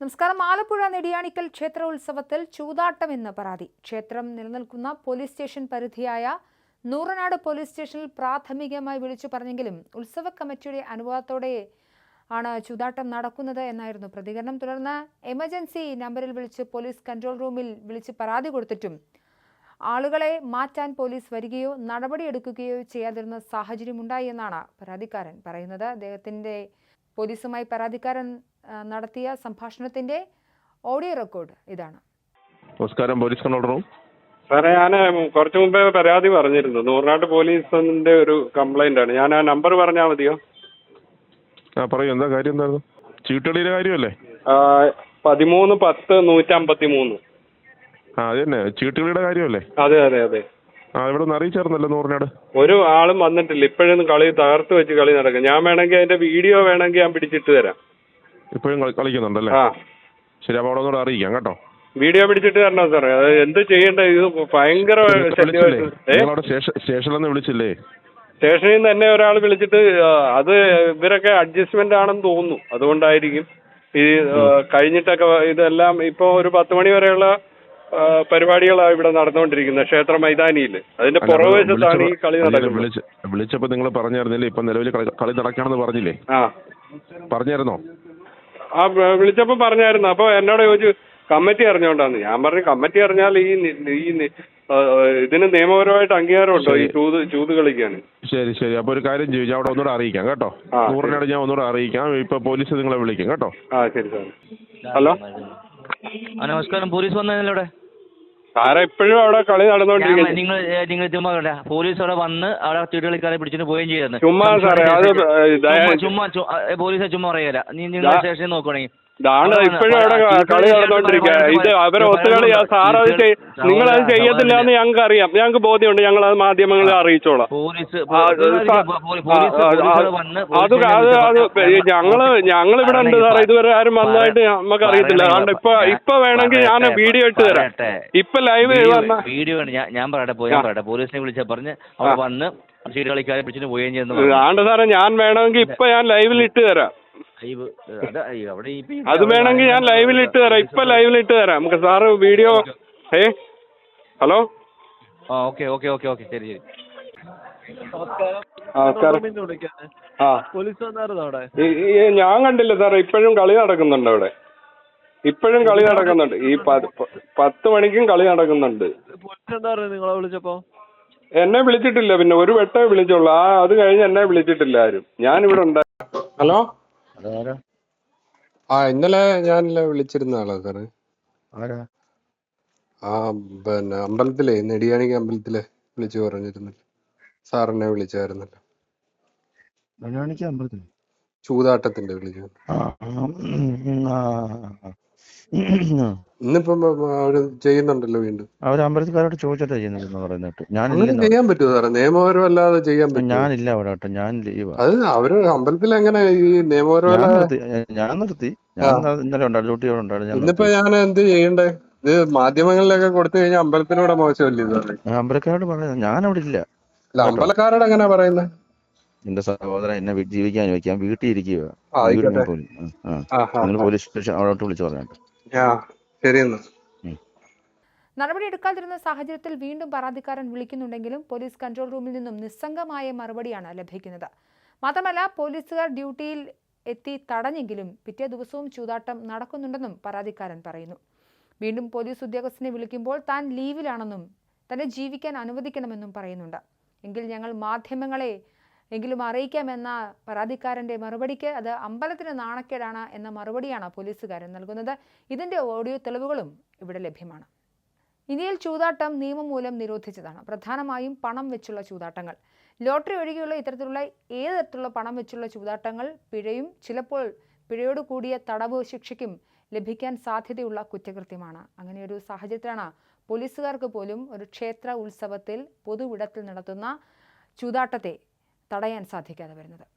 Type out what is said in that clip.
നമസ്കാരം. ആലപ്പുഴ നെടിയാണിക്കൽ ക്ഷേത്ര ഉത്സവത്തിൽ ചൂതാട്ടം എന്ന പരാതി. ക്ഷേത്രം നിലനിൽക്കുന്ന പോലീസ് സ്റ്റേഷൻ പരിധിയായ നൂറനാട് പോലീസ് സ്റ്റേഷനിൽ പ്രാഥമികമായി വിളിച്ചു പറഞ്ഞെങ്കിലും ഉത്സവ കമ്മിറ്റിയുടെ അനുവാദത്തോടെ ആണ് ചൂതാട്ടം നടക്കുന്നത് എന്നായിരുന്നു പ്രതികരണം. തുടർന്ന് എമർജൻസി നമ്പറിൽ വിളിച്ച് പോലീസ് കൺട്രോൾ റൂമിൽ വിളിച്ച് പരാതി കൊടുത്തിട്ടും ആളുകളെ മാറ്റാൻ പോലീസ് വരികയോ നടപടിയെടുക്കുകയോ ചെയ്യാതിരുന്ന സാഹചര്യമുണ്ടായി എന്നാണ് പരാതിക്കാരൻ പറയുന്നത്. അദ്ദേഹത്തിന്റെ പോലീസുമായി പരാതിക്കാരൻ നടത്തിയ സംഭാഷണത്തിന്റെ ഓഡിയോ റെക്കോർഡ് ഇതാണ്. നമസ്കാരം പോലീസ് കൺട്രോൾ റൂം സാറേ ഞാൻ കുറച്ചു മുമ്പേ പരാതി പറഞ്ഞിരുന്നു. നൂറിനാട്ട് പോലീസിന്റെ ഒരു കംപ്ലൈന്റ് ആണ്. ഞാൻ ആ നമ്പർ പറഞ്ഞാൽ മതിയോ? ആ പറയൂ എന്താ കാര്യം എന്തായിരുന്നു? ചീട്ടുകളിയുടെ കാര്യമല്ലേ? പതിമൂന്ന് പത്ത് നൂറ്റമ്പത്തി മൂന്ന് ആ അത് തന്നെ. ചീട്ടുകളിയുടെ കാര്യമല്ലേ? അതെ അതെ അതെ. ആ ഇവിടെ നിന്ന് അറിയിച്ചായിരുന്നല്ലോ നൂറിനാട്. ഒരു ആളും വന്നിട്ടില്ല. ഇപ്പോഴൊന്നും കളി തകർത്ത് വെച്ച് കളി നടക്കും. ഞാൻ വേണമെങ്കിൽ അതിന്റെ വീഡിയോ വേണമെങ്കിൽ ഞാൻ പിടിച്ചിട്ട് തരാം. ഇപ്പോഴും കളി- കളിക്കുന്നുണ്ടല്ലേ? ശരി അപ്പോൾ അവിടെ ഒന്നുകൂടെ അറിയിക്കാം കേട്ടോ. വീഡിയോ പിടിച്ചിട്ട് തരണം സാറേ അത് എന്ത് ചെയ്യണ്ടേ? ഇത് ഭയങ്കര സ്റ്റേഷനിൽ വിളിച്ചില്ലേ? സ്റ്റേഷനിൽ നിന്ന് തന്നെ ഒരാൾ വിളിച്ചിട്ട് അത് ഇവരൊക്കെ അഡ്ജസ്റ്റ്മെന്റ് ആണെന്ന് തോന്നുന്നു. അതുകൊണ്ടായിരിക്കും. ഈ കഴിഞ്ഞിട്ടൊക്കെ ഇതെല്ലാം ഇപ്പോൾ ഒരു പത്ത് മണി വരെയുള്ള പരിപാടികളാണ് ഇവിടെ നടന്നുകൊണ്ടിരിക്കുന്നത്. ക്ഷേത്ര മൈതാനിയിൽ അതിന്റെ പുറവശത്താണ് ഈ കളി നടക്കുന്നത്. വിളിച്ചപ്പോ നിങ്ങൾ പറഞ്ഞായിരുന്നില്ലേ? ഇപ്പൊ നിലവിൽ കളി നടക്കുകയാണെന്ന് പറഞ്ഞില്ലേ? ആ. പറഞ്ഞായിരുന്നോ? ആ വിളിച്ചപ്പോൾ വിളിച്ചപ്പോ പറഞ്ഞായിരുന്നു. അപ്പോൾ എന്നോട് ചോദിച്ചു കമ്മിറ്റി അറിഞ്ഞോണ്ടാന്ന്. ഞാൻ പറഞ്ഞു കമ്മിറ്റി അറിഞ്ഞാൽ ഈ നി- ഈ നി- ഇതിന് നിയമപരമായിട്ട് അംഗീകാരമുണ്ടോ? ഈ ചൂത് ചൂത് കളിക്കാൻ. ശരി ശരി. അപ്പൊ ഒരു കാര്യം ചോദിച്ചു. അവിടെ ഒന്നുകൂടെ അറിയിക്കാം കേട്ടോ? ആ, നൂറിനാട് ഞാൻ ഒന്നുകൂടെ അറിയിക്കാം. ഇപ്പൊ പോലീസ് നിങ്ങളെ വിളിക്കും കേട്ടോ? ആ ശരി സാർ ഹലോ? ആ നമസ്കാരം. പോലീസ് വന്നതല്ലേ ഇവിടെ സാറെ ഇപ്പോഴും അവിടെ കളി നടന്നുകൊണ്ടിരിക്കുന്നു നിങ്ങൾ നിങ്ങൾ ചുമ്മാ കണ്ട പോലീസ് അവിടെ വന്ന് അവിടെ ചീട്ടുകളിക്കാരെ പിടിച്ചിട്ട് പോവുകയും ചെയ്തു ചുമ്മാ സാറേ അത് ചുമ്മാ പോലീസ് ചുമ്മാ പറയല നീ നിങ്ങൾ സ്റ്റേഷനിൽ നോക്കുകയാണെങ്കിൽ ഇതാണ് ഇപ്പോഴും അവിടെ കളി നടന്നുകൊണ്ടിരിക്കുക. ഇത് അവരെ ഒത്തുകളിയാ സാർ അത് ചെയ് നിങ്ങൾ അത് ചെയ്യത്തില്ല എന്ന് ഞങ്ങൾക്ക് അറിയാം. ഞങ്ങൾക്ക് ബോധ്യമുണ്ട്. ഞങ്ങൾ അത് മാധ്യമങ്ങളെ അറിയിച്ചോളാം. അത് പോലീസിനെ അത് അത് ഞങ്ങൾ ഞങ്ങൾ ഇവിടെ ഉണ്ട് സാറേ. ഇതുവരെ ആരും വന്നതായിട്ട് നമുക്ക് അറിയത്തില്ല. അതുകൊണ്ട് ഇപ്പൊ ഇപ്പൊ. വേണമെങ്കിൽ ഞാൻ വീഡിയോ ഇട്ട് തരാം. ഇപ്പൊ ലൈവ് വീഡിയോ ഞാൻ പറയട്ടെ ഞാൻ പറയട്ടെ. പോലീസിനെ വിളിച്ച പറഞ്ഞ് അവിടെ വന്ന് സീറ്റ് കളിക്കാരെ പിടിച്ചിട്ട് പോവുകയും ചെയ്യുന്നു സാറേ. ഞാൻ വേണമെങ്കിൽ ഇപ്പൊ ഞാൻ ലൈവിൽ ഇട്ട് തരാം. ലൈവ് അത് അവിടെ ഈ അത് വേണമെങ്കിൽ ഞാൻ ലൈവിൽ ഇട്ട് തരാം. ഇപ്പൊ ലൈവിൽ ഇട്ട് തരാം. നമുക്ക് സാറ് വീഡിയോ ഏ? ഹലോ? ആ ഓക്കെ ഓക്കെ ഓക്കെ ഓക്കെ. ശരി ശരി. നമസ്കാരം. ആ. പോലീസ് വന്നായിരുന്നു അവിടെ? ഈ- ഈ- ഞാൻ കണ്ടില്ല സാറേ ഇപ്പോഴും കളി നടക്കുന്നുണ്ട് അവിടെ? ഇപ്പോഴും കളി നടക്കുന്നുണ്ട്. ഈ പ- പ- പത്ത് മണിക്കും കളി നടക്കുന്നുണ്ട്. പോലീസ് എന്താ നിങ്ങളെ വിളിച്ചപ്പോ? എന്നെ വിളിച്ചിട്ടില്ല പിന്നെ. ഒരു വെട്ടേ വിളിച്ചുള്ളൂ. ആ അത് കഴിഞ്ഞ് എന്നെ വിളിച്ചിട്ടില്ല ആരും. ഞാൻ ഇവിടെ ഉണ്ട് ഹലോ? ആ ഇന്നലെ ഞാനല്ലേ വിളിച്ചിരുന്ന ആളാ സാറേ ആ പിന്നെ അമ്പലത്തിലെ നെടിയാണിക്ക് അമ്പലത്തിലെ വിളിച്ചു പറഞ്ഞിരുന്നല്ലോ. സാറിനെ വിളിച്ചായിരുന്നല്ലോ. മലയാളിക്ക് അമ്പലത്തിൽ ചൂതാട്ടത്തിന്റെ ആ. ഇന്നിപ്പം അവർ ചെയ്യുന്നുണ്ടല്ലോ വീണ്ടും. അവർ അമ്പലത്തിക്കാരോട് ചോദിച്ചിട്ടാ ചെയ്യുന്നുണ്ടെന്ന് പറയുന്നിട്ട്. ഞാൻ ചെയ്യാൻ പറ്റുമോ സാറേ? നിയമപരമല്ലാതെ ചെയ്യാൻ പറ്റും? ഞാനില്ല അവിടെ കേട്ടോ. ഞാൻ ലീവ്. അത് അവർ അമ്പലത്തിൽ എങ്ങനെ ഈ നിയമപരമല്ലാതെ ഞാൻ നിർത്തി. ഞാൻ ഇന്ന- ഇന്നലെ ഉണ്ടായിരുന്നു. ഡ്യൂട്ടി ഉണ്ടായിരുന്നു. ഇന്നിപ്പോ ഞാൻ എന്ത് ചെയ്യണ്ടേ? ഇത് മാധ്യമങ്ങളിലൊക്കെ കൊടുത്തു കഴിഞ്ഞാൽ അമ്പലത്തിനോട് മോശമല്ലേ. അമ്പലക്കാരോട് പറയുന്നത് ഞാൻ അവിടെ ഇല്ല. അമ്പലക്കാരോട് എങ്ങനെ പറയുന്നത് എന്റെ സഹോദരൻ എന്നെ ജീവിക്കാൻ അനുവദിക്കാൻ വീട്ടിൽ ഇരിക്കുക ആ, ആയിക്കോട്ടെ. നിങ്ങൾ പോലീസ് സ്റ്റേഷൻ അവിടോട്ട് വിളിച്ചു പറഞ്ഞിട്ട് ശരിയെന്നാ നടപടിയെടുക്കാതിരുന്ന സാഹചര്യത്തിൽ വീണ്ടും പരാതിക്കാരൻ വിളിക്കുന്നുണ്ടെങ്കിലും പോലീസ് കൺട്രോൾ റൂമിൽ നിന്നും നിസ്സംഗമായ മറുപടിയാണ് ലഭിക്കുന്നത്. മാത്രമല്ല പോലീസുകാർ ഡ്യൂട്ടിയിൽ എത്തി തടഞ്ഞെങ്കിലും പിറ്റേ ദിവസവും ചൂതാട്ടം നടക്കുന്നുണ്ടെന്നും പരാതിക്കാരൻ പറയുന്നു. വീണ്ടും പോലീസ് ഉദ്യോഗസ്ഥനെ വിളിക്കുമ്പോൾ താൻ ലീവിലാണെന്നും തന്നെ ജീവിക്കാൻ അനുവദിക്കണമെന്നും പറയുന്നുണ്ട്. എങ്കിൽ ഞങ്ങൾ മാധ്യമങ്ങളെ എങ്കിലും അറിയിക്കാമെന്ന പരാതിക്കാരന്റെ മറുപടിക്ക് അത് അമ്പലത്തിന് നാണക്കേടാണ് എന്ന മറുപടിയാണ് പോലീസുകാരൻ നൽകുന്നത്. ഇതിന്റെ ഓഡിയോ തെളിവുകളും ഇവിടെ ലഭ്യമാണ്. ഇന്ത്യയിൽ ചൂതാട്ടം നിയമം മൂലം നിരോധിച്ചതാണ്. പ്രധാനമായും പണം വെച്ചുള്ള ചൂതാട്ടങ്ങൾ. ലോട്ടറി ഒഴികെയുള്ള ഇത്തരത്തിലുള്ള ഏത് തരത്തിലുള്ള പണം വെച്ചുള്ള ചൂതാട്ടങ്ങൾ പിഴയും ചിലപ്പോൾ പിഴയോട് കൂടിയ തടവ് ശിക്ഷയ്ക്കും ലഭിക്കാൻ സാധ്യതയുള്ള കുറ്റകൃത്യമാണ്. അങ്ങനെയൊരു സാഹചര്യത്തിലാണ് പോലീസുകാർക്ക് പോലും ഒരു ക്ഷേത്ര ഉത്സവത്തിൽ പൊതുവിടത്തിൽ നടത്തുന്ന ചൂതാട്ടത്തെ തടയാൻ സാധിക്കാതെ വരുന്നത്.